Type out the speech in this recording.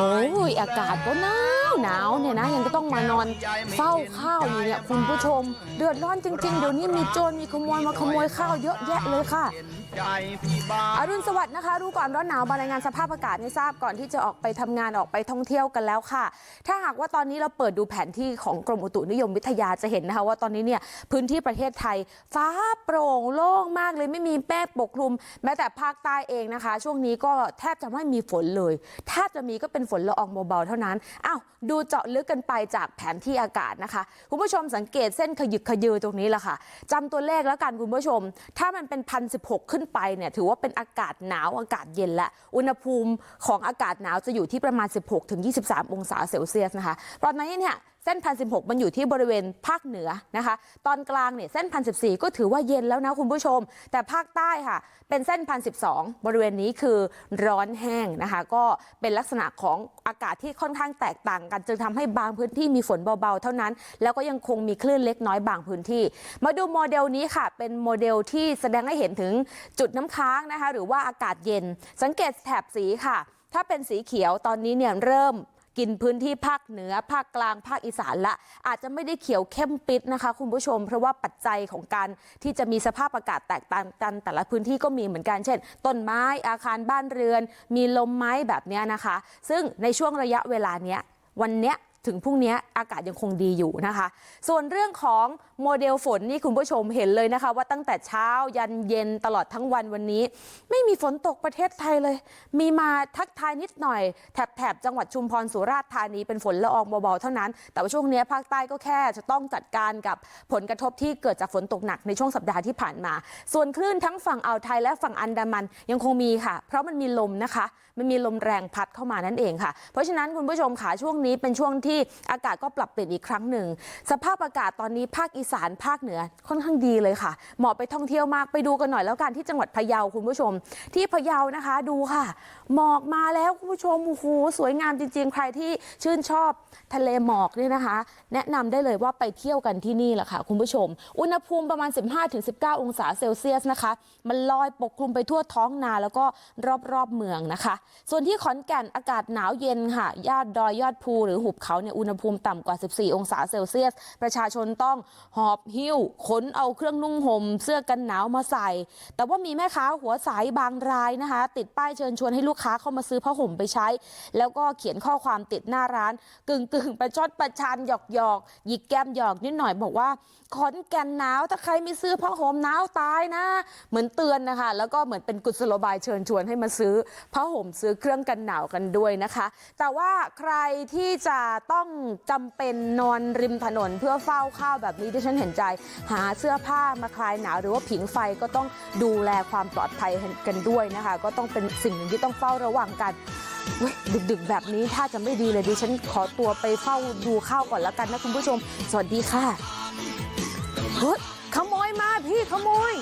โอ้ยอากาศก็หนาวหนาวเนี่ยนะยังก็ต้องมานอนเฝ้าข้าวอยู่เนี่ยคุณผู้ชม เดือดร้อนจริงๆเดี๋ยวนี้มีโจรมีขโมยมาขโมยข้าวเยอะแยะเลยค่ะใจพี่บ้า อรุณสวัสดิ์นะคะ รู้ก่อนร้อนหนาวมารายงานสภาพอากาศให้ทราบก่อนที่จะออกไปทำงานออกไปท่องเที่ยวกันแล้วค่ะ ถ้าหากว่าตอนนี้เราเปิดดูแผนที่ของกรมอุตุนิยมวิทยาจะเห็นนะคะว่าตอนนี้เนี่ยพื้นที่ประเทศไทย ฟ้าโปร่งโล่งมากเลยไม่มีแป้งปกคลุม แม้แต่ภาคใต้เองนะคะ ช่วงนี้ก็แทบจะไม่มีฝนเลยถ้าจะมีก็เป็นฝนละอองเบาๆเท่านั้นอ้าวดูเจาะลึกกันไปจากแผนที่อากาศนะคะคุณผู้ชมสังเกตเส้นขยึกขยือตรงนี้แหละค่ะจำตัวเลขแล้วกันคุณผู้ชม ถ้ามันเป็นพันสิบหกขึ้นไปเนี่ยถือว่าเป็นอากาศหนาวอากาศเย็นและอุณหภูมิของอากาศหนาวจะอยู่ที่ประมาณ 16ถึง23 องศาเซลเซียสนะคะตอนนี้เนี่ย เส้นพันสิบหกมันอยู่ที่บริเวณภาคเหนือนะคะ ตอนกลางเนี่ยเส้นพันสิบสี่ก็ถือว่าเย็นแล้วนะคุณผู้ชม แต่ภาคใต้ค่ะ เป็นเส้นพันสิบริเวณนี้คือร้อนแห้งนะคะ ก็เป็นลักษณะของอากาศที่ค่อนข้างแตกต่างกัน จึงทำให้บางพื้นที่มีฝนเบาๆ เท่านั้น แล้วก็ยังคงมีคลื่นเล็กน้อยบางพื้นที่ มาดูโมเดลนี้ค่ะ เป็นโมเดลที่แสดงให้เห็นถึงจุดน้ำค้างนะคะ หรือว่าอากาศเย็น สังเกตแถบสีค่ะถ้าเป็นสีเขียวตอนนี้เนี่ยเริ่ม กินพื้นที่ภาคเหนือภาคกลางภาคอีสานละอาจจะไม่ได้เขียวเข้มปิดนะคะ คุณผู้ชม เพราะว่าปัจจัยของการที่จะมีสภาพอากาศแตกต่างกัน แต่ละพื้นที่ก็มีเหมือนกันเช่น ต้นไม้อาคารบ้านเรือน มีลมไม้แบบนี้นะคะ ซึ่งในช่วงระยะเวลาเนี้ยวันเนี้ย ถึงพรุ่งนี้อากาศยังคงดีอยู่นะคะส่วนเรื่องของโมเดลฝนนี่คุณผู้ชมเห็นเลยนะคะ ว่าตั้งแต่เช้ายันเย็นตลอดทั้งวันวันนี้ ไม่มีฝนตกประเทศไทยเลย มีมาทักทายนิดหน่อยแถบแถบจังหวัดชุมพรสุราษฎร์ธานีเป็นฝนละอองเบาๆเท่านั้น แต่ว่าช่วงนี้ภาคใต้ก็แค่จะต้องจัดการกับผลกระทบที่เกิดจากฝนตกหนักในช่วงสัปดาห์ที่ผ่านมา ส่วนคลื่นทั้งฝั่งอ่าวไทยและฝั่งอันดามันยังคงมีค่ะ เพราะมันมีลมนะคะ มันมีลมแรงพัดเข้ามานั่นเองค่ะ เพราะฉะนั้นคุณผู้ชมค่ะช่วงนี้เป็นช่วงที่อากาศก็ปรับเปลี่ยนอีกครั้งหนึ่ง สภาพอากาศตอนนี้ภาคอีสานภาคเหนือค่อนข้างดีเลยค่ะ เหมาะไปท่องเที่ยวมากไปดูกันหน่อยแล้วกันที่จังหวัดพะเยาคุณผู้ชม ที่พะเยานะคะดูค่ะ หมอกมาแล้วคุณผู้ชมโอ้โหสวยงามจริง ๆ ใครที่ชื่นชอบทะเลหมอกเนี่ยนะคะ แนะนำได้เลยว่าไปเที่ยวกันที่นี่แหละค่ะคุณผู้ชม อุณหภูมิประมาณ 15-19 องศาเซลเซียสนะคะ มันลอยปกคลุมไปทั่วท้องนาแล้วก็รอบๆเมืองนะคะ ส่วนที่ขอนแก่นอากาศหนาวเย็นค่ะ ยอดดอยยอดภูหรือหุบเขาเนี่ยอุณหภูมิต่ำกว่า 14 องศาเซลเซียส ประชาชนต้องหอบหิ้วขนเอาเครื่องนุ่งห่มเสื้อกันหนาวมาใส่ แต่ว่ามีแม่ค้าหัวสายบางรายนะคะ ติดป้ายเชิญชวนให้ลูกค้าเข้ามาซื้อผ้าห่มไปใช้ แล้วก็เขียนข้อความติดหน้าร้าน กึ่งกึ่งๆประชดประชันหยอกหยอกหยิกแก้มหยอกนิดหน่อยบอกว่าขอนแก่นหนาวถ้าใครไม่ซื้อผ้าห่มหนาวตายนะ เหมือนเตือนนะคะ แล้วก็เหมือนเป็นกุศโลบายเชิญชวนให้มาซื้อผ้าห่มซื้อเครื่องกันหนาวกันด้วยนะคะ แต่ว่าใครที่จะต้องจำเป็นนอนริมถนนเพื่อเฝ้าข้าวแบบนี้ที่ฉันเห็นใจ หาเสื้อผ้ามาคลายหนาวหรือว่าผิงไฟก็ต้องดูแลความปลอดภัยกันด้วยนะคะ ก็ต้องเป็นสิ่งหนึ่งที่ต้องเฝ้าระวังกันดึกๆแบบนี้ถ้าจะไม่ดีเลยดิฉันขอตัวไปเฝ้าดูข้าวก่อนแล้วกันนะคุณผู้ชม สวัสดีค่ะเฮ้ยขโมยมาพี่ขโมย